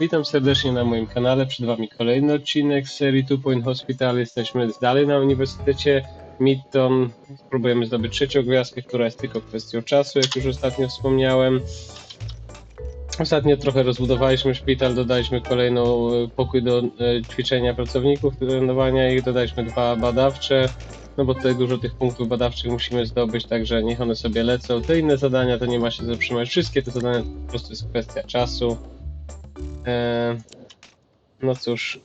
Witam serdecznie na moim kanale. Przed Wami kolejny odcinek z serii Two Point Hospital. Jesteśmy dalej na Uniwersytecie Midton. Spróbujemy zdobyć trzecią gwiazdkę, która jest tylko kwestią czasu, jak już ostatnio wspomniałem. Ostatnio trochę rozbudowaliśmy szpital, dodaliśmy kolejną e, pokój do e, ćwiczenia pracowników, trenowania ich, dodaliśmy dwa badawcze, no bo tutaj dużo tych punktów badawczych musimy zdobyć, także niech one sobie lecą. Te inne zadania to nie ma się zatrzymać. Wszystkie te zadania to po prostu jest kwestia czasu. E, no cóż,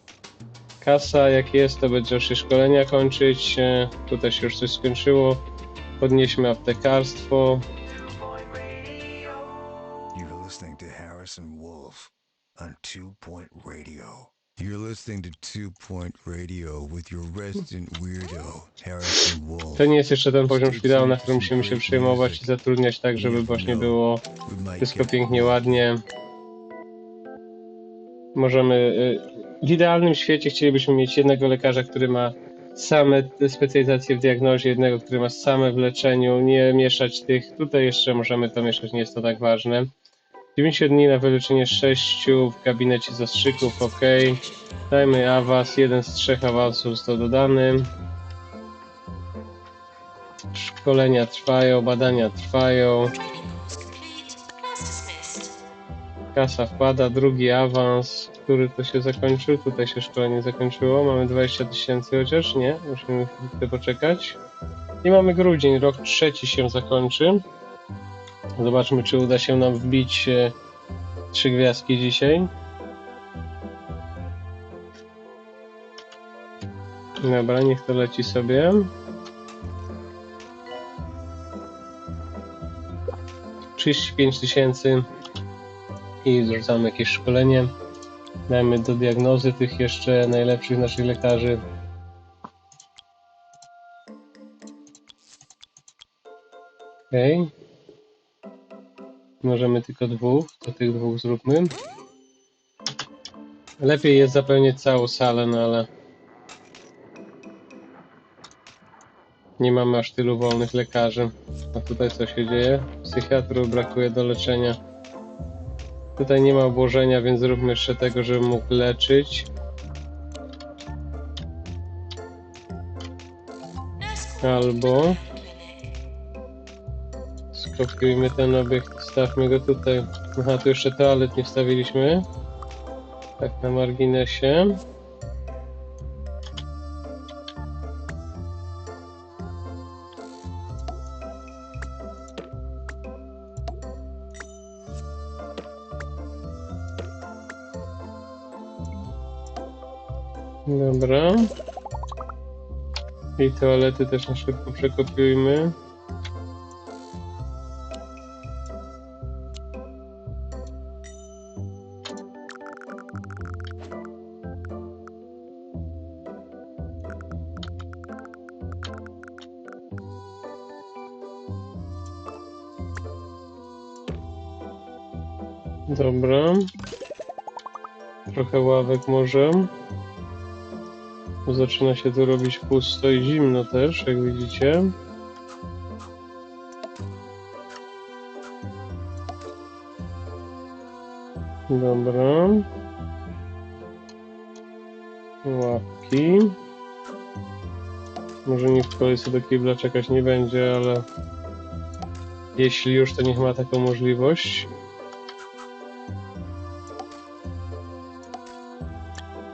kasa jak jest, to będzie się szkolenia kończyć. E, tutaj się już coś skończyło. Podnieśmy aptekarstwo. You're listening to Harrison Wolf on Two Point Radio. You're listening to Two Point Radio with your resident weirdo, Harrison Wolf. To nie jest jeszcze ten poziom szpitala, na którym musimy się przejmować i zatrudniać tak, żeby właśnie było wszystko pięknie, ładnie. Możemy. y, W idealnym świecie chcielibyśmy mieć jednego lekarza, który ma same specjalizacje w diagnozie, jednego, który ma same w leczeniu, nie mieszać tych. Tutaj jeszcze możemy to mieszać, nie jest to tak ważne. 90 dni na wyleczenie 6 w gabinecie zastrzyków, ok. Dajmy awans, jeden z trzech awansów został dodany. Szkolenia trwają, badania trwają. Kasa wpada, drugi awans, który to się zakończył. Tutaj się szkolenie zakończyło. Mamy 20 tysięcy chociaż, nie? Musimy chwilkę poczekać. I mamy grudzień, rok trzeci się zakończy. Zobaczmy, czy uda się nam wbić e, trzy gwiazdki dzisiaj. Dobra, niech to leci sobie. Trzydzieści pięć tysięcy i zrzucamy jakieś szkolenie. Dajmy do diagnozy tych jeszcze najlepszych naszych lekarzy. Okej. Możemy tylko dwóch, to tych dwóch zróbmy. Lepiej jest zapełnić całą salę, no ale nie mamy aż tylu wolnych lekarzy. A tutaj co się dzieje? Psychiatrów brakuje do leczenia. Tutaj nie ma obłożenia, więc zróbmy jeszcze tego, żeby mógł leczyć. Albo skopiujmy ten obiekt, stawmy go tutaj. Aha, tu jeszcze toalet nie wstawiliśmy. Tak na marginesie. Dobra. I toalety też na szybko przekopiujmy. Dobra. Trochę ławek może. Zaczyna się tu robić pusto i zimno też, jak widzicie. Dobra. Łapki. Może nikt w kolejce do kibla czekać nie będzie, ale jeśli już, to niech ma taką możliwość.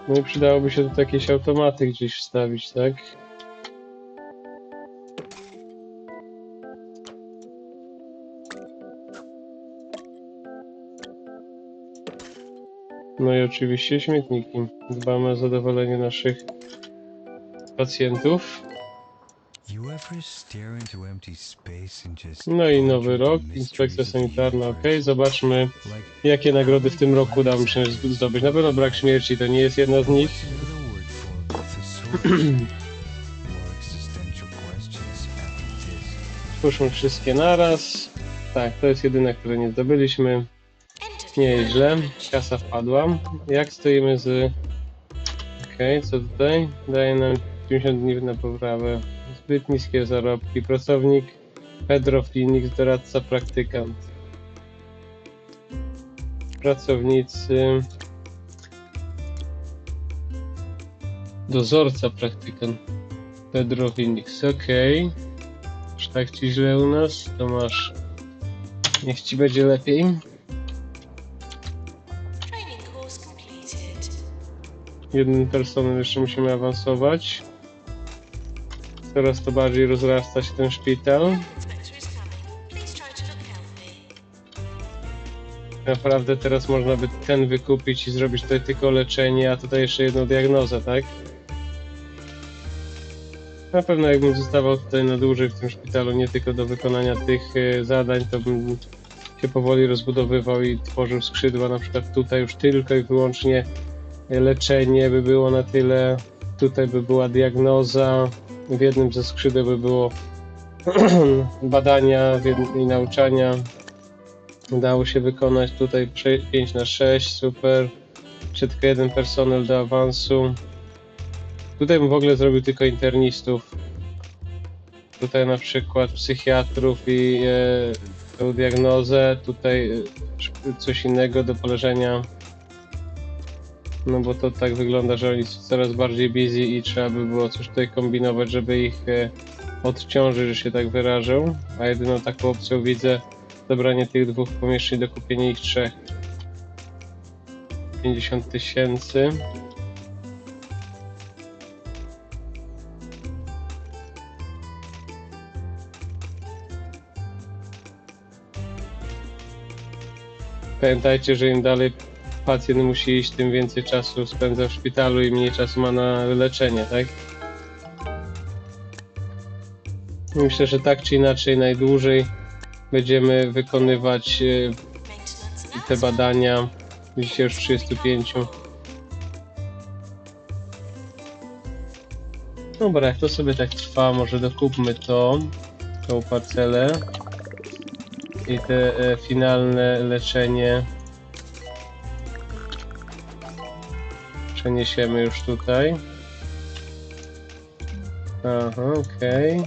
No i przydałoby się tu jakieś automaty gdzieś wstawić, tak? No i oczywiście śmietniki. Dbamy o zadowolenie naszych pacjentów. No i nowy rok, inspekcja sanitarna, ok. Zobaczmy, jakie nagrody w tym roku udało mi się zdobyć. Na pewno brak śmierci to nie jest jedna z nich. Spójrzmy wszystkie naraz. Tak, to jest jedyne, które nie zdobyliśmy. Nie jest źle. Kasa wpadła. Jak stoimy z... Okej, co tutaj? Daje nam 90 dni na poprawę, zbyt niskie zarobki, pracownik, Pedro Phoenix, doradca, praktykant. Pracownicy, dozorca, praktykant, Pedro Phoenix, ok. Aż tak ci źle u nas, to masz, niech ci będzie lepiej. Jednym personem jeszcze musimy awansować. Coraz to bardziej rozrasta się ten szpital. Naprawdę teraz można by ten wykupić i zrobić tutaj tylko leczenie, a tutaj jeszcze jedną diagnozę, tak? Na pewno jakbym zostawał tutaj na dłużej w tym szpitalu, nie tylko do wykonania tych e, zadań, to bym się powoli rozbudowywał i tworzył skrzydła, na przykład tutaj już tylko i wyłącznie e, leczenie by było na tyle, tutaj by była diagnoza, w jednym ze skrzydeł by było badania i nauczania, Udało się wykonać tutaj 5 na 6, super. Tylko jeden personel do awansu. Tutaj bym w ogóle zrobił tylko internistów. Tutaj na przykład psychiatrów i e, diagnozę. Tutaj e, coś innego do poleżenia. No bo to tak wygląda, że oni są coraz bardziej busy i trzeba by było coś tutaj kombinować, żeby ich e, odciążyć, że się tak wyrażę. A jedyną taką opcją widzę zebranie tych dwóch pomieszczeń do kupienia ich trzech. 50 tysięcy. Pamiętajcie, że im dalej pacjent musi iść, tym więcej czasu spędza w szpitalu i mniej czasu ma na leczenie, tak? Myślę, że tak czy inaczej najdłużej będziemy wykonywać Maintenance te badania. Dzisiaj już 35. Dobra, jak to sobie tak trwa, może dokupmy to, tą parcelę i te e, finalne leczenie przeniesiemy już tutaj. Aha, okej.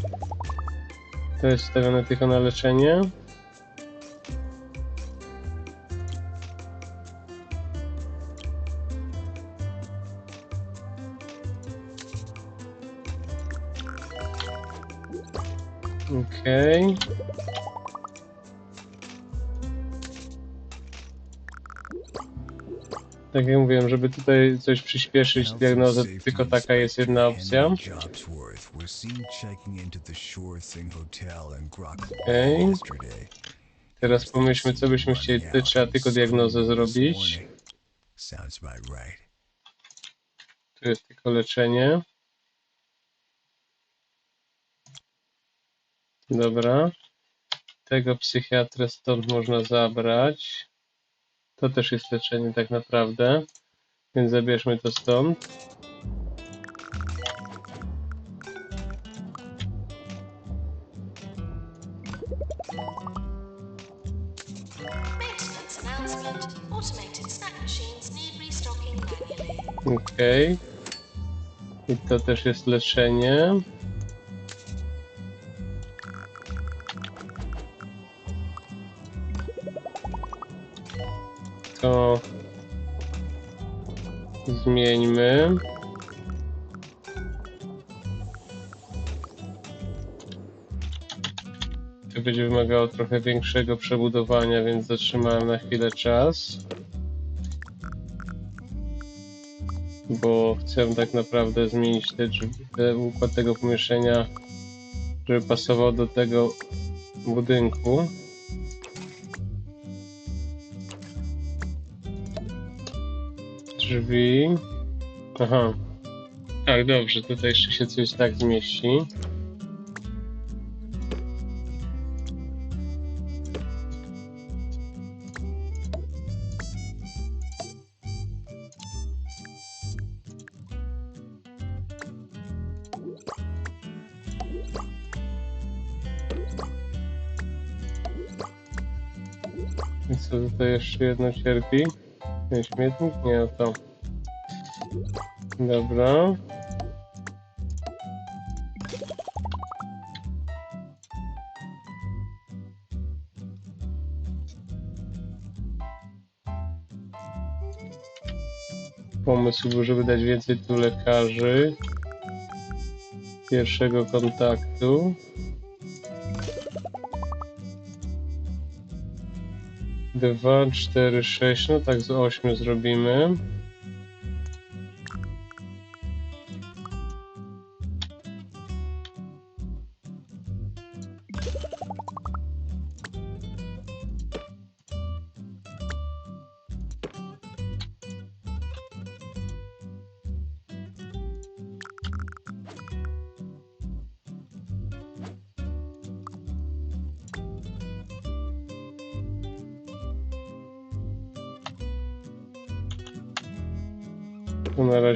To jest stawione tylko na leczenie. Okej. Tak jak mówiłem, żeby tutaj coś przyspieszyć diagnozę, tylko taka jest jedna opcja. Yesterday. Teraz pomyślmy, co byśmy chcieli. Tutaj trzeba tylko diagnozę zrobić. Tu jest tylko leczenie. Dobra. Tego psychiatrę stąd można zabrać. To też jest leczenie tak naprawdę. Więc zabierzmy to stąd. Okej. I to też jest leczenie. To zmieńmy. To będzie wymagało trochę większego przebudowania, więc zatrzymałem na chwilę czas. bo chcę tak naprawdę zmienić te drzwi, układ tego pomieszczenia, żeby pasował do tego budynku. Drzwi. Aha. Tak, dobrze, tutaj jeszcze się coś tak zmieści. I co tutaj jeszcze jedno cierpi? Ten śmietnik? Nie, to. Dobra. Pomysł był, żeby dać więcej tu lekarzy. Pierwszego kontaktu. Dwa, cztery, sześć, no tak z ośmiu zrobimy.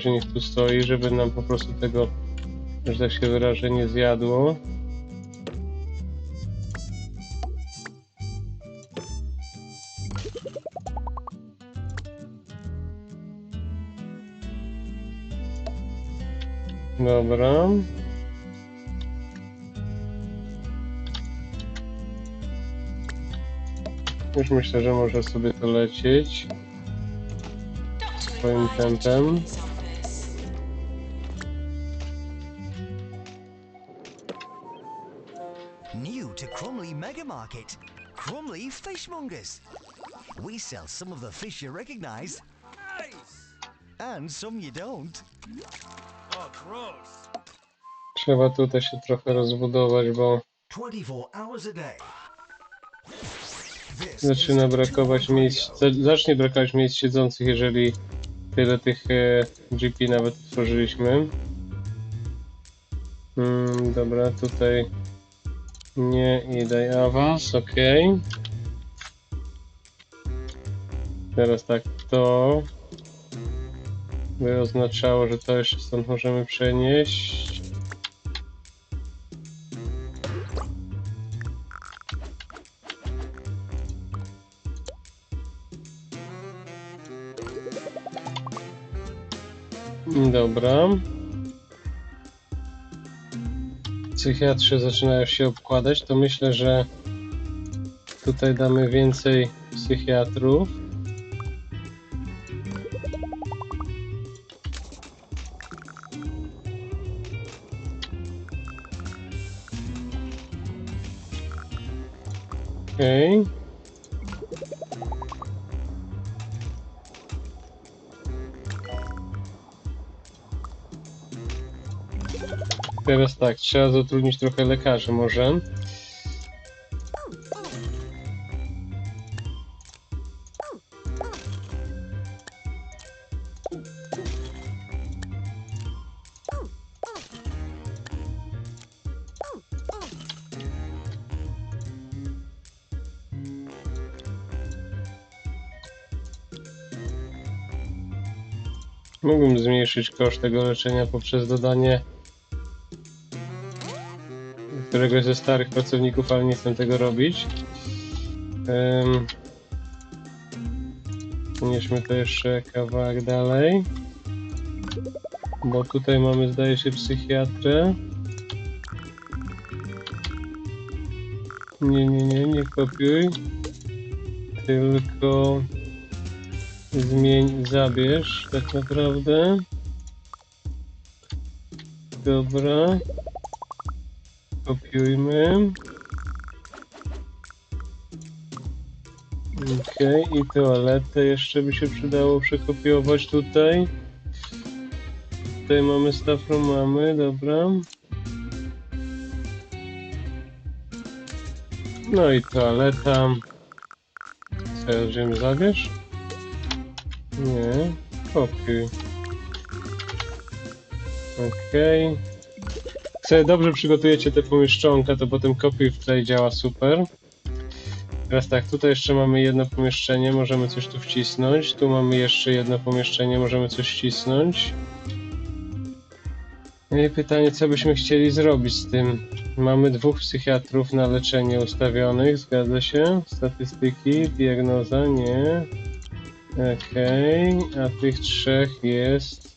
Razie niech tu stoi, żeby nam po prostu tego, że tak się wyrażę, nie zjadło. Dobra. Już myślę, że może sobie to lecieć. Swoim tempem. Crumley Fishmongers. We sell some of the fish you recognize. And some you don't. Oh, gross. Trzeba tutaj się trochę rozbudować, bo 24 hours a day. This zaczyna brakować miejsc, zacznie brakować miejsc siedzących, jeżeli tyle tych e, GP nawet tworzyliśmy. Mm, dobra, tutaj nie i daj awans, ok. Teraz tak, to by oznaczało, że to jeszcze stąd możemy przenieść. Dobra. Psychiatrzy zaczynają się obkładać, to myślę, że tutaj damy więcej psychiatrów. Okej. Teraz tak, trzeba zatrudnić trochę lekarzy może. Zmniejszyć koszt tego leczenia poprzez dodanie któregoś ze starych pracowników, ale nie chcę tego robić. Um, to jeszcze kawałek dalej. Bo tutaj mamy, zdaje się, psychiatrę. Nie, nie, nie, nie kopiuj. Tylko zmień, zabierz tak naprawdę. Dobra. Kopiujmy. Okej, i toaletę jeszcze by się przydało przekopiować tutaj. Tutaj mamy stafrą, mamy, dobra. No i toaleta. Co wziąłem, zabierz? Nie, kopiuj. Okej. Jak sobie dobrze przygotujecie te pomieszczonka, to potem kopiuj wklej działa super. Teraz tak, tutaj jeszcze mamy jedno pomieszczenie, możemy coś tu wcisnąć. Tu mamy jeszcze jedno pomieszczenie, możemy coś wcisnąć. No i pytanie, co byśmy chcieli zrobić z tym? Mamy dwóch psychiatrów na leczenie ustawionych, zgadza się? Statystyki, diagnoza, nie. Okej, a tych trzech jest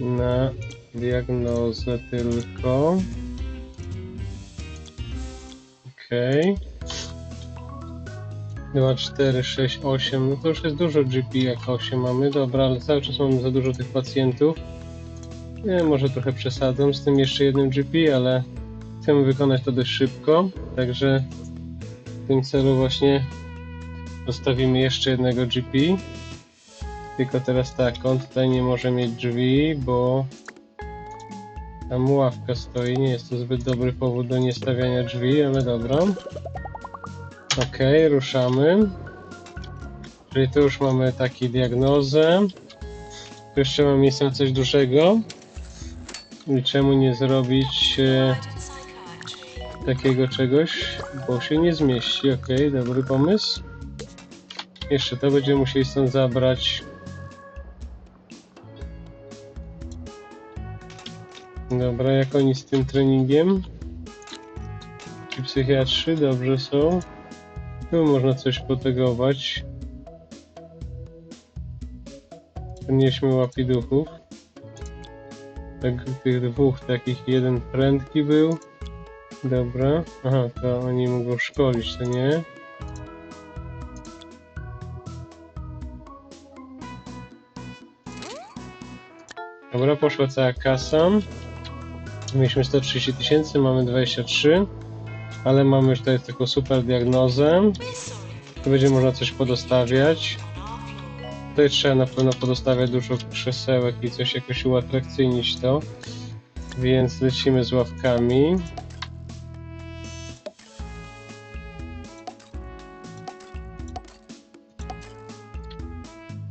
na diagnozę tylko. Okej. 2, 4, 6, 8. No to już jest dużo GP, jak 8 mamy. Dobra, ale cały czas mamy za dużo tych pacjentów. Nie, może trochę przesadzam z tym jeszcze jednym GP, ale chcemy wykonać to dość szybko. Także w tym celu właśnie zostawimy jeszcze jednego GP. Tylko teraz tak, on tutaj nie może mieć drzwi, bo tam ławka stoi. Nie jest to zbyt dobry powód do niestawiania drzwi, ale dobra. Okej, ruszamy. Czyli tu już mamy taką diagnozę. Tu jeszcze mam miejsce na coś dużego. I czemu nie zrobić e, takiego czegoś, bo się nie zmieści. Okej, dobry pomysł. Jeszcze to będziemy musieli stąd zabrać. Dobra, jak oni z tym treningiem? Ci psychiatrzy dobrze są. Tu można coś potegować. Podnieśmy łapiduchów. Tak, tych dwóch takich, jeden prędki był. Dobra, aha, to oni mogą szkolić, to nie? Dobra, poszła cała kasa. Mieliśmy 130 tysięcy, mamy 23, ale mamy już tutaj taką super diagnozę. Tu będzie można coś podostawiać. Tutaj trzeba na pewno podostawiać dużo krzesełek i coś jakoś uatrakcyjnić to. Więc lecimy z ławkami.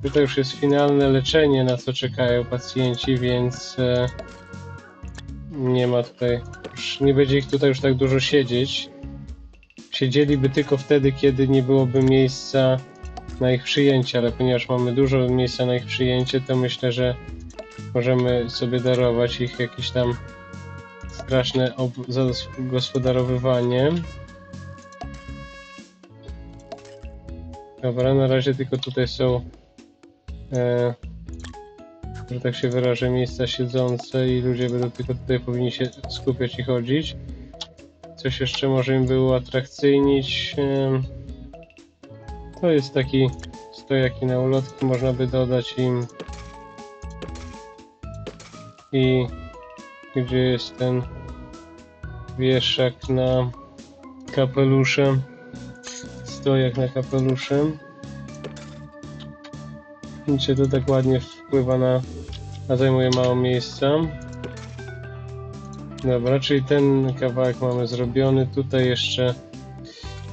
Tutaj już jest finalne leczenie, na co czekają pacjenci, więc e, nie ma tutaj, już nie będzie ich tutaj już tak dużo siedzieć. Siedzieliby tylko wtedy, kiedy nie byłoby miejsca na ich przyjęcie, ale ponieważ mamy dużo miejsca na ich przyjęcie, to myślę, że możemy sobie darować ich jakieś tam straszne zagospodarowywanie. Dobra, na razie tylko tutaj są e, że tak się wyrażę, miejsca siedzące i ludzie będą tylko tutaj powinni się skupiać i chodzić. Coś jeszcze może im było atrakcyjnić. To jest taki stojaki na ulotki, można by dodać im. I gdzie jest ten wieszak na kapelusze? Stojak na kapelusze. Widzicie, to tak ładnie wpływa na, a zajmuje mało miejsca. Dobra, czyli ten kawałek mamy zrobiony. Tutaj jeszcze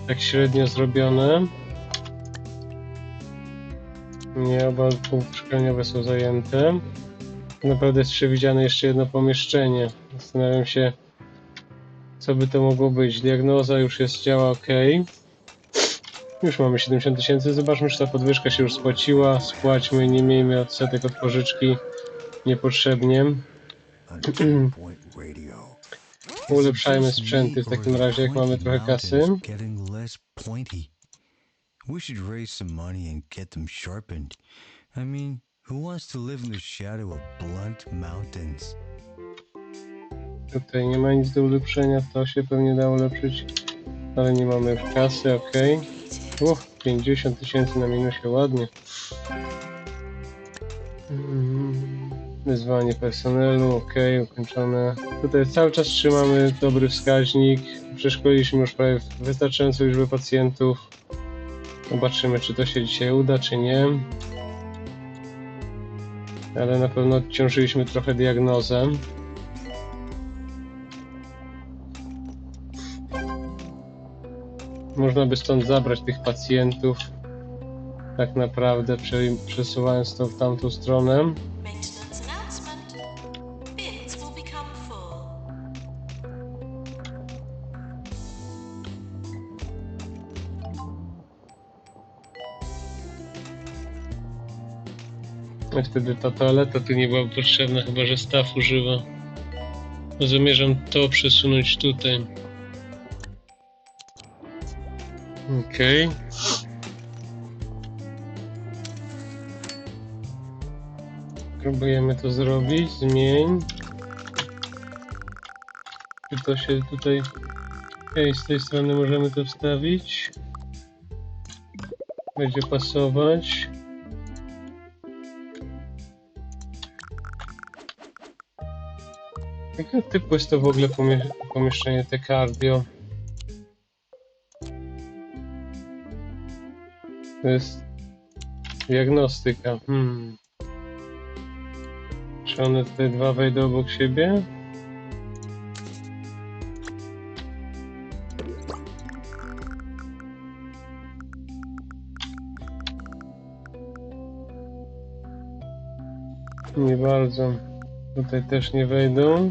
tak średnio zrobione. Nie, oba punkty szkoleniowe są zajęte. Naprawdę jest przewidziane jeszcze jedno pomieszczenie. Zastanawiam się, co by to mogło być. Diagnoza już jest, działa ok. Już mamy 70 tysięcy. Zobaczmy, czy ta podwyżka się już spłaciła. Spłaćmy, nie miejmy odsetek od pożyczki niepotrzebnie. Ulepszajmy sprzęty w takim razie, jak mamy trochę kasy. We should raise some money and get them sharpened. I mean, who wants to live in the shadow of blunt mountains? Tutaj nie ma nic do ulepszenia, to się pewnie da ulepszyć, ale nie mamy kasy, ok. Uch, 50 tysięcy na minusie, ładnie. Mm, Wyzwanie personelu, ok, ukończone. Tutaj cały czas trzymamy dobry wskaźnik. Przeszkoliliśmy już prawie wystarczającą liczbę pacjentów. Zobaczymy, czy to się dzisiaj uda, czy nie. Ale na pewno odciążyliśmy trochę diagnozę. Można by stąd zabrać tych pacjentów. Tak naprawdę prze- przesuwając to w tamtą stronę. I wtedy ta toaleta tu nie była potrzebna, chyba że staw używa. Zamierzam to przesunąć tutaj. Okej. Próbujemy to zrobić. Zmień. Czy to się tutaj... Okej, z tej strony możemy to wstawić. będzie pasować. Jakiego typu jest to w ogóle pomie- pomieszczenie te cardio? To jest diagnostyka. Hmm. Czy one te dwa wejdą obok siebie? Nie bardzo. Tutaj też nie wejdą.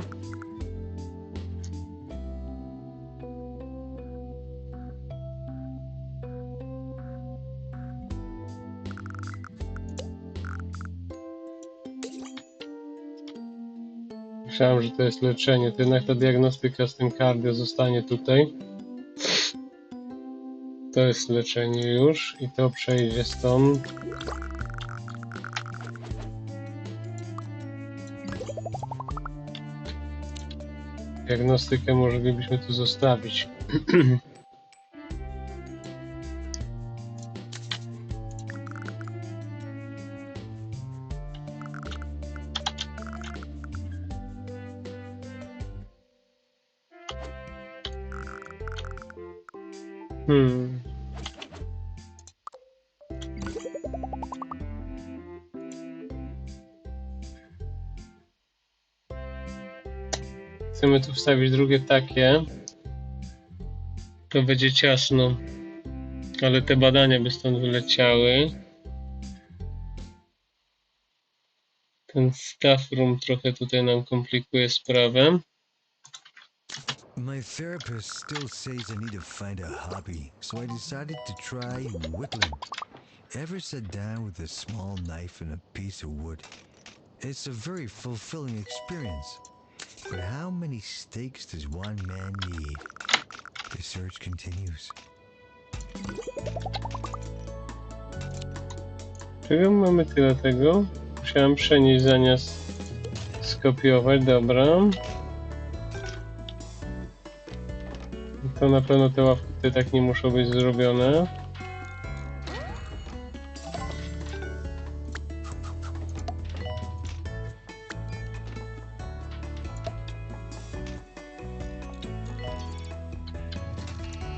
Myślałem, że to jest leczenie. To jednak ta diagnostyka z tym cardio zostanie tutaj. To jest leczenie już i to przejdzie stąd. Diagnostykę moglibyśmy tu zostawić. wstawić drugie takie. To będzie ciasno. Ale te badania by stąd wyleciały. Ten staff room trochę tutaj nam komplikuje sprawę. My therapist still says I need to find a hobby, so I decided to try whittling. Ever sit down with a small knife and a piece of wood? It's a very fulfilling experience. But how many steaks does one man need? The search continues. Czego mamy tyle tego? Musiałem przenieść zamiast skopiować, dobra. To na pewno te ławki tak nie muszą być zrobione.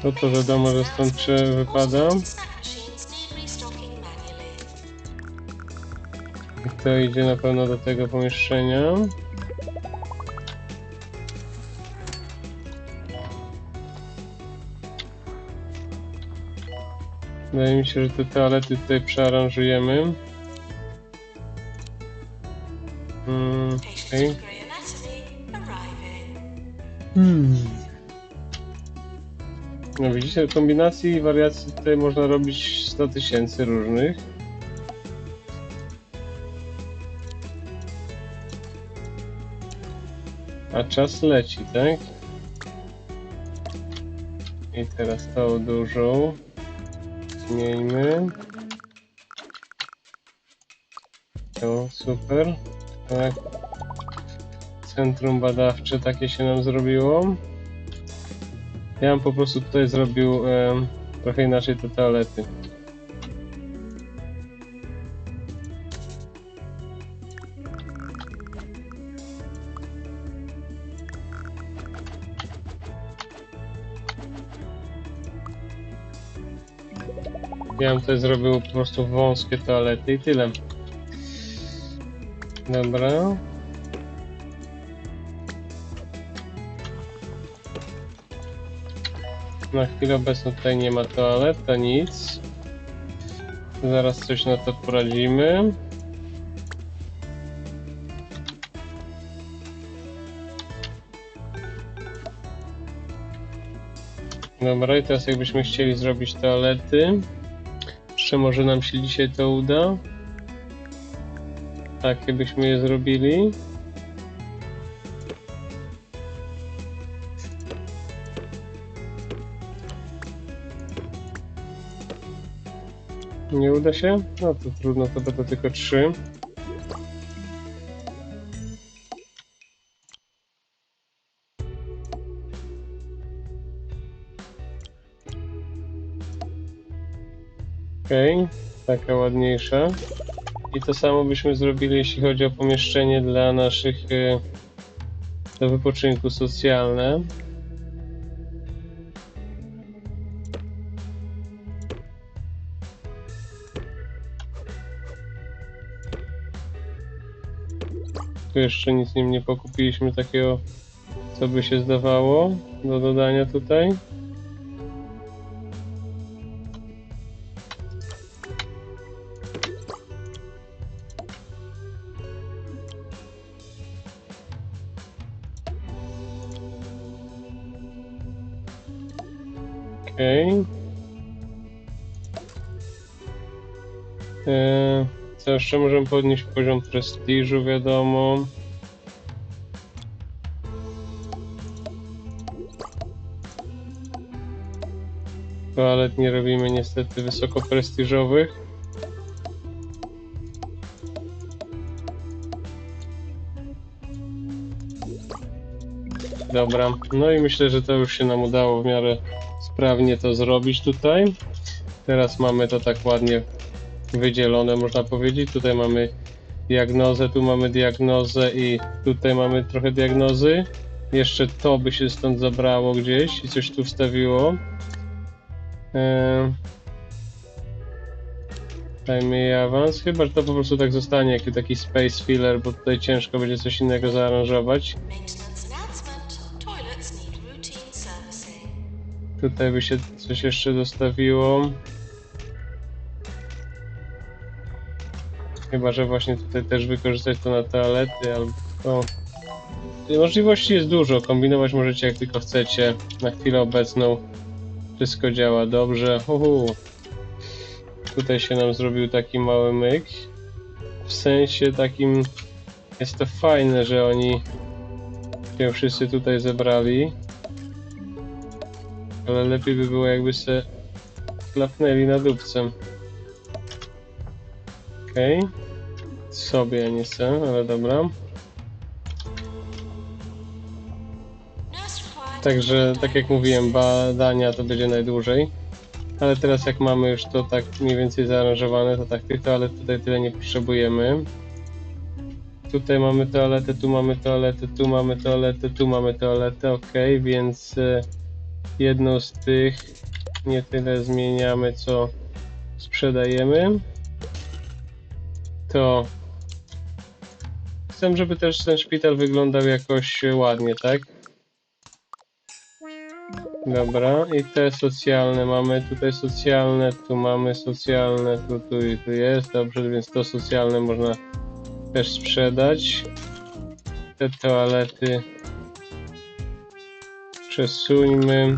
To to wiadomo, że stąd prze- wypada. I to idzie na pewno do tego pomieszczenia. Wydaje mi się, że te toalety tutaj przearanżujemy. Mm, Patients Kombinacji i wariacji tutaj można robić 100 tysięcy różnych. A czas leci, tak? I teraz tą dużą zmieńmy. To super. Tak. Centrum badawcze takie się nam zrobiło. Ja bym po prostu tutaj zrobił em, trochę inaczej te toalety. Ja bym tutaj zrobił po prostu wąskie toalety i tyle. Dobra. Na chwilę obecną tutaj nie ma toalet, to nic. Zaraz coś na to poradzimy. Dobra, i teraz jakbyśmy chcieli zrobić toalety. Jeszcze może nam się dzisiaj to uda. Tak, jakbyśmy je zrobili. Nie uda się? No to trudno, to będą tylko trzy. Okej, taka ładniejsza. I to samo byśmy zrobili, jeśli chodzi o pomieszczenie dla naszych e, do wypoczynku socjalne. Tu jeszcze nic nim nie pokupiliśmy takiego, co by się zdawało do dodania tutaj. Jeszcze możemy podnieść poziom prestiżu, wiadomo. Toalet nie robimy niestety wysoko prestiżowych. Dobra, no i myślę, że to już się nam udało w miarę sprawnie to zrobić tutaj. Teraz mamy to tak ładnie wydzielone, można powiedzieć. Tutaj mamy diagnozę, tu mamy diagnozę i tutaj mamy trochę diagnozy. Jeszcze to by się stąd zabrało gdzieś i coś tu wstawiło. Eee... Dajmy jej awans. Chyba, że to po prostu tak zostanie, jako taki space filler, bo tutaj ciężko będzie coś innego zaaranżować. Tutaj by się coś jeszcze dostawiło. Chyba, że właśnie tutaj też wykorzystać to na toalety albo. Możliwości jest dużo, kombinować możecie jak tylko chcecie. Na chwilę obecną wszystko działa dobrze. Uhu. Tutaj się nam zrobił taki mały myk. W sensie takim jest to fajne, że oni się wszyscy tutaj zebrali. Ale lepiej by było jakby se klapnęli na dupce. Okej. Sobie ja nie chcę, ale dobra. Także, tak jak mówiłem, badania to będzie najdłużej. Ale teraz jak mamy już to tak mniej więcej zaaranżowane, to tak tych toalet tutaj tyle nie potrzebujemy. Tutaj mamy toaletę, tu mamy toaletę, tu mamy toaletę, tu mamy toaletę, ok, więc e, jedną z tych nie tyle zmieniamy, co sprzedajemy. To chcę, żeby też ten szpital wyglądał jakoś ładnie, tak? Dobra, i te socjalne mamy tutaj socjalne, tu mamy socjalne, tu, tu i tu jest, dobrze, więc to socjalne można też sprzedać. Te toalety przesuńmy.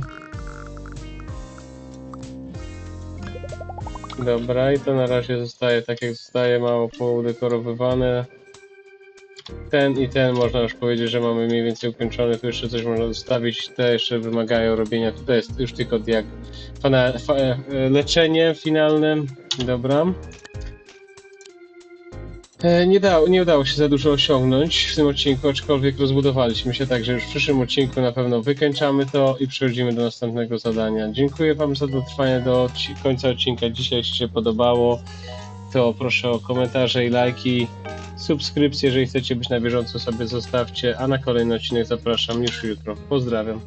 Dobra, i to na razie zostaje tak jak zostaje, mało poudekorowywane. Ten i ten można już powiedzieć, że mamy mniej więcej ukończony. Tu jeszcze coś można zostawić. Te jeszcze wymagają robienia. Tutaj jest już tylko diag... Fana... Fa... e, leczenie finalne. Dobra. E, Nie, dało, nie udało się za dużo osiągnąć w tym odcinku, aczkolwiek rozbudowaliśmy się tak, że już w przyszłym odcinku na pewno wykończamy to i przechodzimy do następnego zadania. Dziękuję Wam za dotrwanie do końca odcinka. Dzisiaj się podobało, to proszę o komentarze i lajki. Subskrypcje, jeżeli chcecie być na bieżąco sobie zostawcie, a na kolejny odcinek zapraszam już jutro. Pozdrawiam.